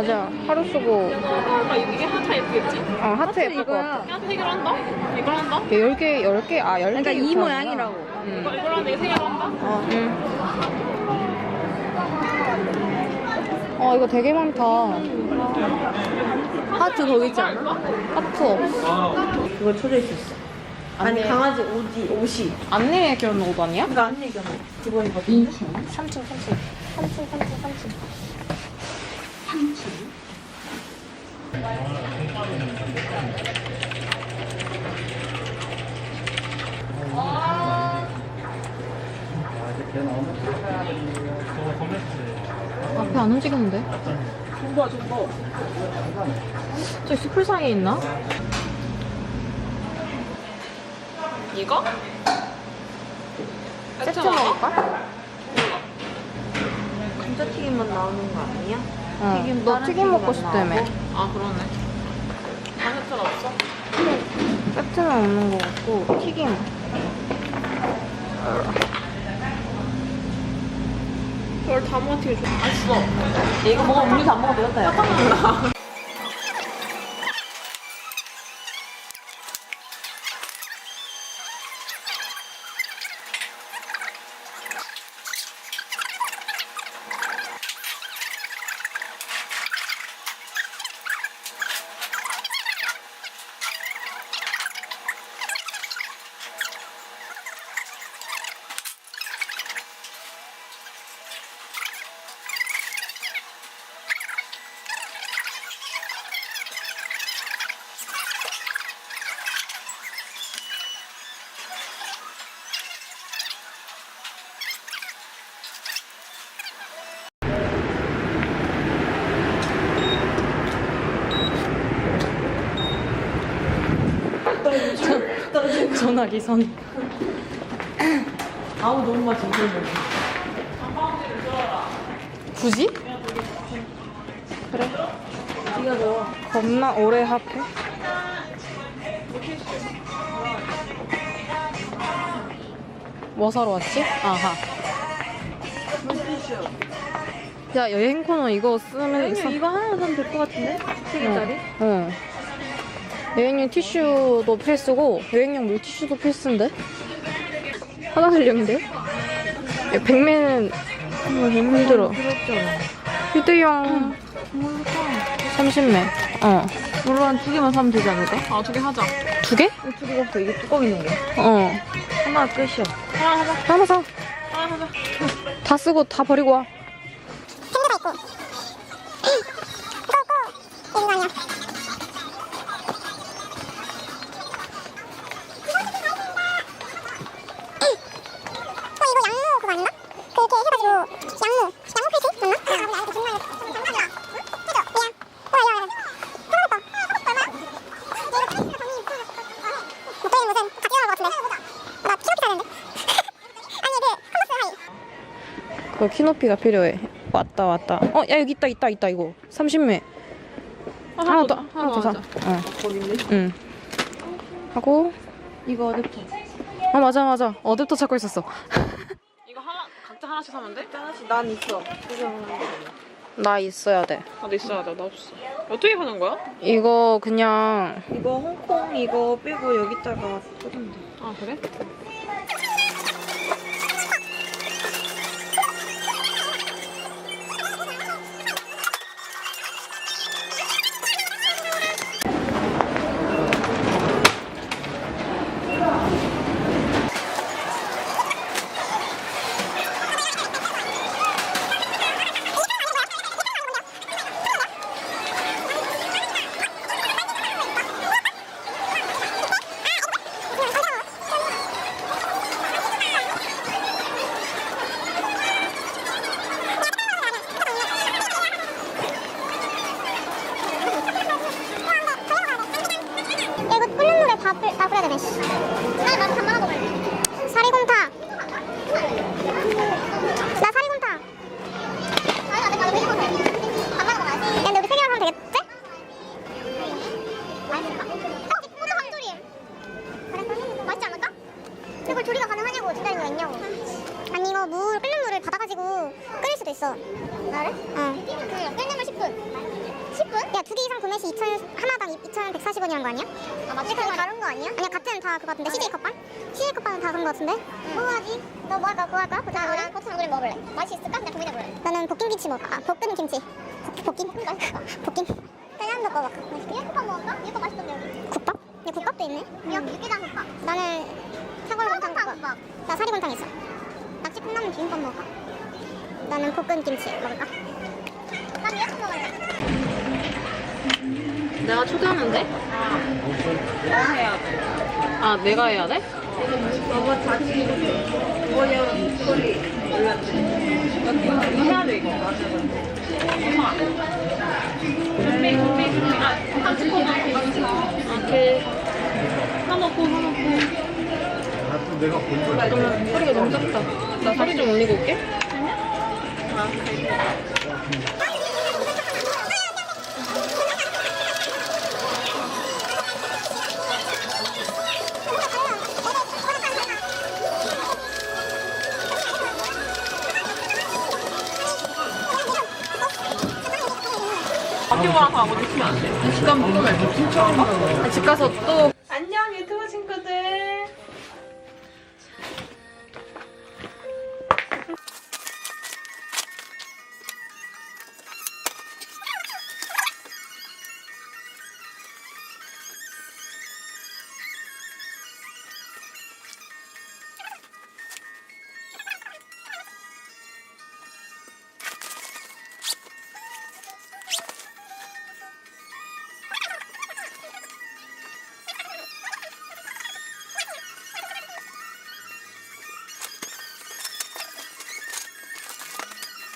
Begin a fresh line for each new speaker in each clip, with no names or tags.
맞아. 하루 쓰고
아, 이게 하차 예쁘겠지?
어, 하트 예쁠 것 같아.
그냥 세 개로 한다? 이걸 한다?
10개, 10개, 아, 10개.
그러니까 이 모양이라고.
응.
이걸 이걸 한다? 세 개로 한다?
어.
응. 어, 이거 되게 많다.
하트 거기 있지 않아?
하트 없어.
그거 쳐져 있었어. 아니
안내.
강아지 옷이 옷이.
안내에 겨운 옷 아니야?
그러니까 안 얘기하뭐 그거 이거든.
3층, 3층. 3층, 3층, 3층. 앞에 안 움직이는데?
줘봐, 줘봐.
저기 수풀상에 있나?
이거?
세트 먹을까?
감자튀김만 나오는 거 아니야?
어,
튀김
너
다른
튀김
튀김
먹고
안
싶다며.
아, 그러네. 하늘처럼 없어?
세트는 없는 것 같고 튀김
그걸 다 먹어 튀겨 줘. 맛있어.
이거 먹어 음료수 안 먹어도 되겠다. 야.
전화기 선
아우 너무 맛있어.
굳이?
네가 줘.
겁나 오래 합해 뭐 사러 왔지? 아하 야 여행 코너 이거 쓰면 써-
이거 하나만 사면 될 것 같은데? 세 개짜리?
어. 여행용 티슈도 필수고 여행용 물티슈도 필수인데? 화장실용인데요? 야, 백매는 힘들어.
부럽잖아.
휴대용 30매. 어.
물론 한두 개만 사면 되지 않을까?
아, 두 개 하자.
두 개?
이거 두 개가 없어. 이게 뚜껑 있는 게.
어.
하나 끝이야.
하나 하자.
하나 사.
하나 하자.
다 쓰고 다 버리고 와. 그 키높이가 필요해. 왔다 왔다. 어, 야 여기 있다 있다 있다 이거. 30매. 하나 더 하나 더 사. 어.
거긴데?
응. 하고
이거 어렵죠?
아 맞아 맞아. 어제부터 찾고 있었어.
이거 하나, 각자 하나씩 사면 돼?
하나씩 난 있어.
나 있어야 돼.
나도 있어야 돼. 나 없어. 어떻게 하는 거야?
이거 그냥
이거 홍콩 이거 빼고 여기다가 꽂으면 돼.
아, 그래?
물, 끓는 물을 받아가지고 끓일 수도 있어. 아, 그래? 응. 그, 끓는 물 10분. 2천 하나당 2,140원이란 거 아니야? 아 맞지? 그게 다른 거 아니야? 아니야 같은 다 그거 같은데 CJ 컵반? CJ 컵반은 다 그런 거 같은데? 뭐 하지? 너뭐 할까? 그거 할까? 고추 난 고추 장조림 먹을래 맛이 있을까? 내가 고민해볼래 나는 볶음 김치 먹을까? 아 볶음 김치 볶- 볶임? 볶임 짜장 덮밥 먹을까? 육개밥 먹을까? 육개밥 맛있던데 여기 국밥? 야 국밥도 있네 여기 육개장 국밥 나는 사골곰탕 국밥 나 사리곰탕 있어 낙지 콩나물 비빔밥 먹을 까? 나는 볶음 김치 먹을까? 난 미역국 먹을래
내가 돼. 아 내가 해야 돼?
너가 자기 뭐냐 소리 올렸지. 이거 해야 돼 이거.
준비 준비 준비 아
내가 본 거야.
그러면 소리가 너무 작다 나 소리 좀 올리고 올게 학교랑 가고 싶으면 안 돼? 시간 궁금해 집 가서 또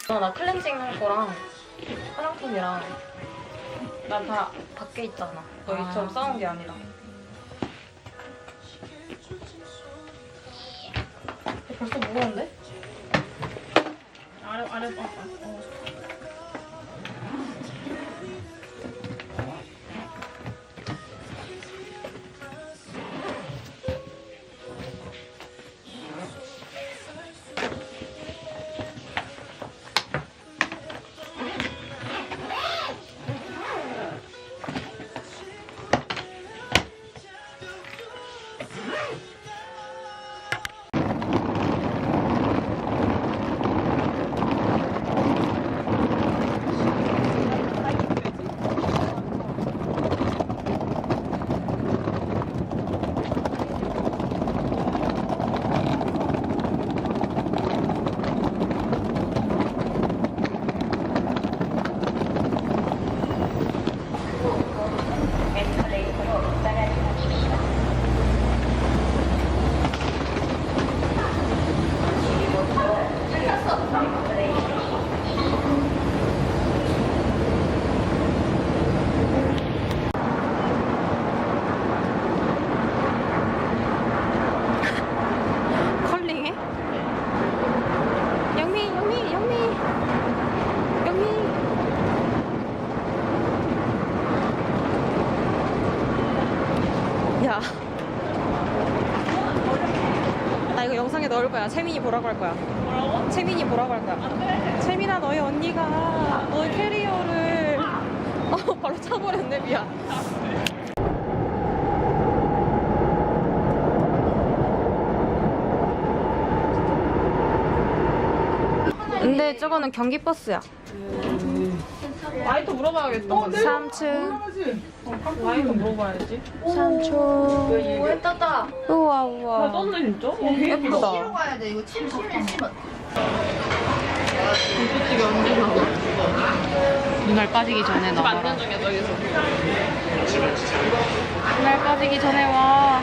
어, 나 클렌징 할 거랑 화장품이랑 난 다 밖에 있잖아. 너희처럼 싸운 게 아니라. 벌써 무거운데? 아래 아래 아, 아, 어. 채민이 보라고 할 거야. 뭐라고? 채민이 보라고 할 거야. 안 돼. 채민아, 너희 언니가 너의 캐리어를 어, 바로 차버렸네, 미안. 근데 저거는 경기 버스야. 라이터 물어봐야겠다.
3층.
라이터 물어봐야지.
3초.
왜 떴다?
우와,
아,
우와.
떴네 진짜?
예쁘다.
가야 돼. 이거 침 심해 심어.
김치찌개 언제 나와?
눈알 빠지기 전에
지금 안전 중이야 저기서.
눈알 빠지기 전에 와.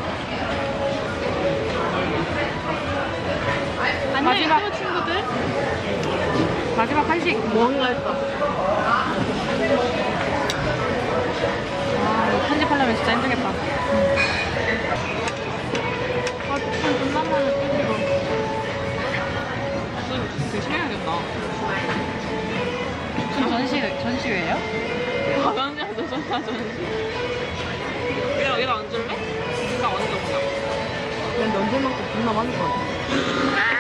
마지막.
안녕 친구들.
마지막 한식.
뭔가 했다.
전시, 전시회예요?
아, 전시 하자, 전시. 얘가, 얘가 앉을래? 얘가 앉아, 그냥.
난 면제만큼 존나 많은 거 같아.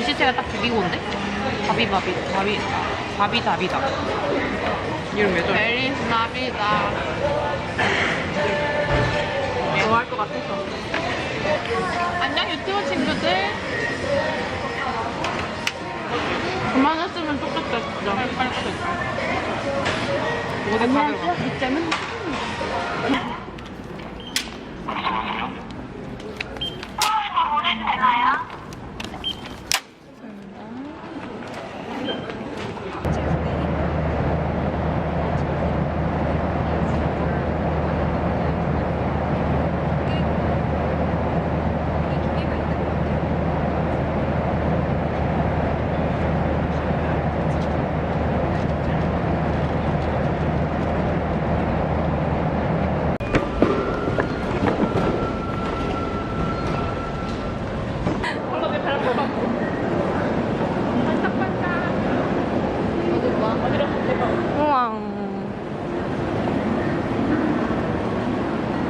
글씨체가 딱 비비고인데? 바비 바비, 바비, 바비 다비다. 이름 왜 저래? 멜리스 나비다. 좋아할 것 같았어. 안녕 유튜브 친구들. 그만했으면 좋겠다 진짜. 빨리 빨리 빨리. 어디 가들어가? 이때는?
우와.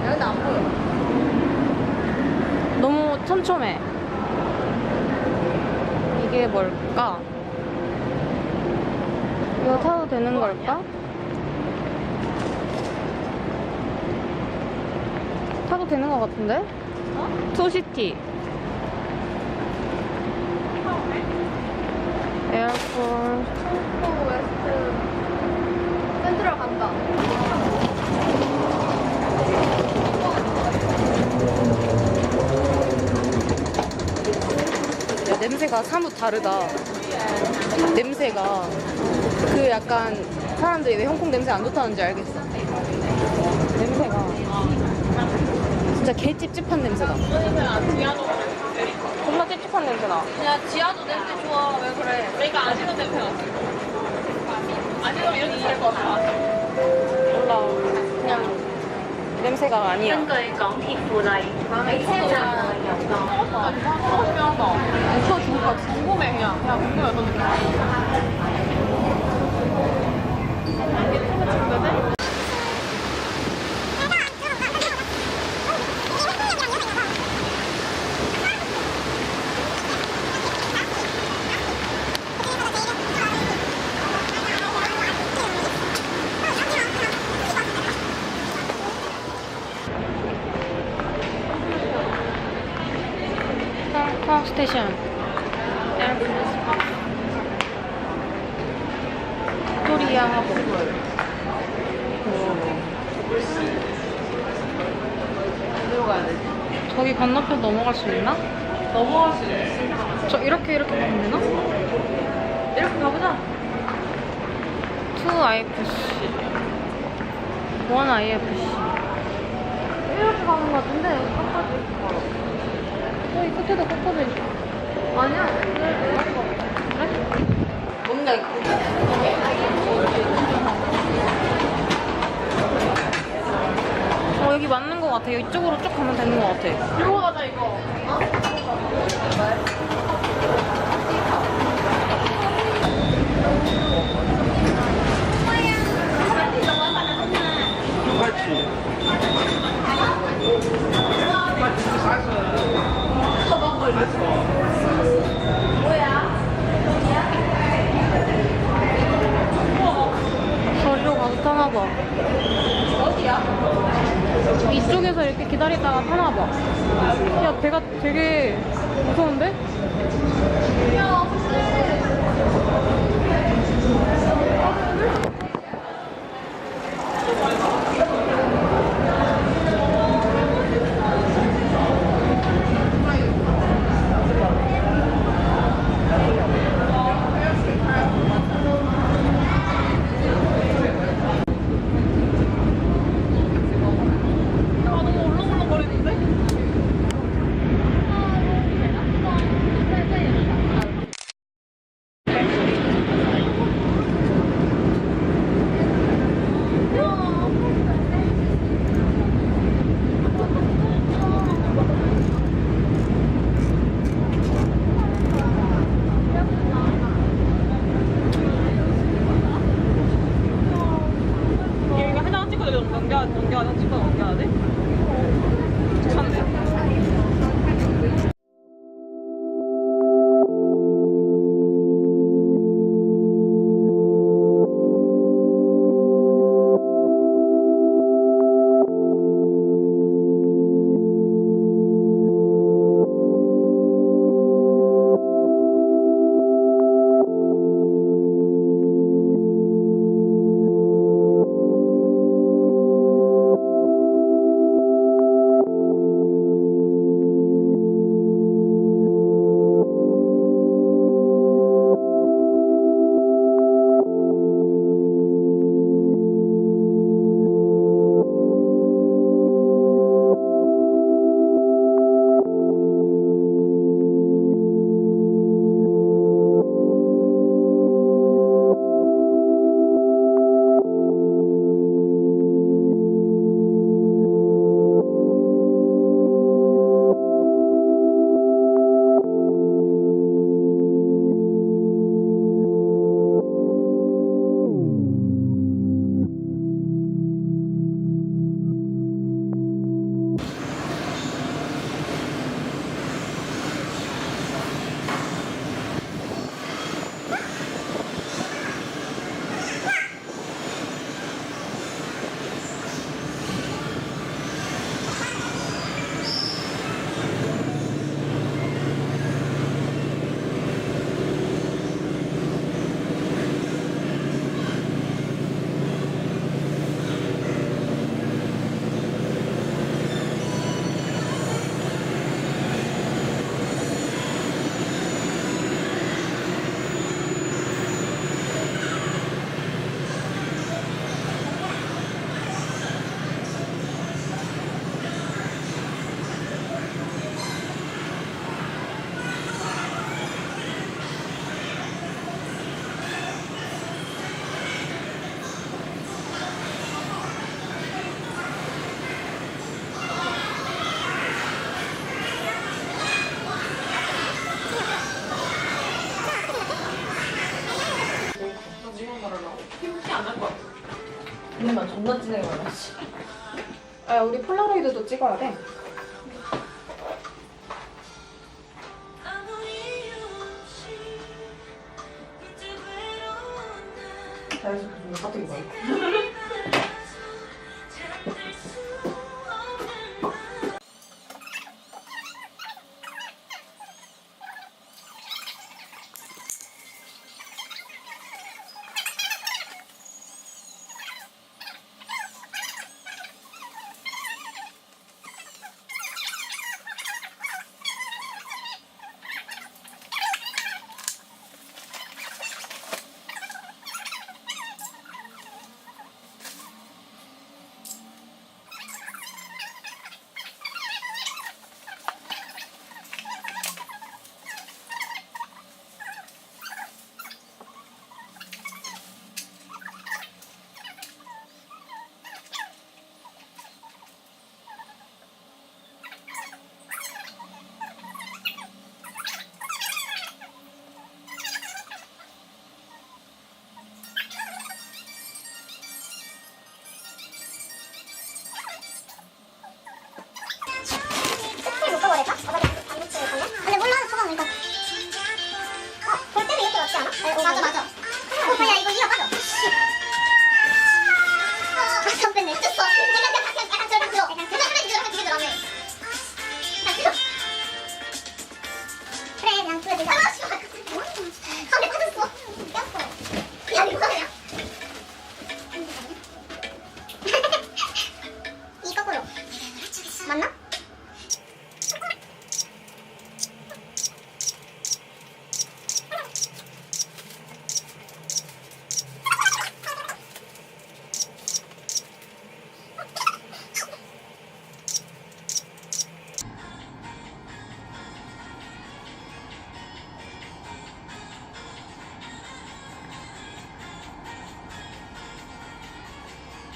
여기도 안 보여.
너무 촘촘해. 이게 뭘까? 이거 타도 되는 걸까? 타도 되는 것 같은데? 투시티. 에어폴.
센트럴 간다.
냄새가 사뭇 다르다. 냄새가 그 약간 사람들이 왜 홍콩 냄새 안 좋다는지 알겠어. 냄새가 진짜 개 찝찝한 냄새다. 존나 찝찝한 냄새나.
야, 지하도 냄새 좋아. 왜 그래? 내가 아시는 냄새 났어. 아시는 이렇게 있을 것 같아.
몰라. 냄새가 아니야. 스테이션. 빅토리아 하고.
어디로 가야 되지?
저기 건너편 넘어갈 수 있나?
넘어갈 수 있어.
저 이렇게 이렇게 가면 되나?
이렇게 가보자.
투 IFC. 원 IFC.
이렇게 가는 것 같은데, 이렇게 걸어.
저기 끝에도 있어.
아니야. 뭔가
어, 여기 맞는 것 같아요. 이쪽으로 쭉 가면 되는 것 같아.
이리로 가자, 이거.
저리로 가서 타나 봐. 어디야? 이쪽에서 이렇게 기다리다가 타나 봐. 야, 배가 되게 무서운데? 폴라로이드도 찍어야 돼.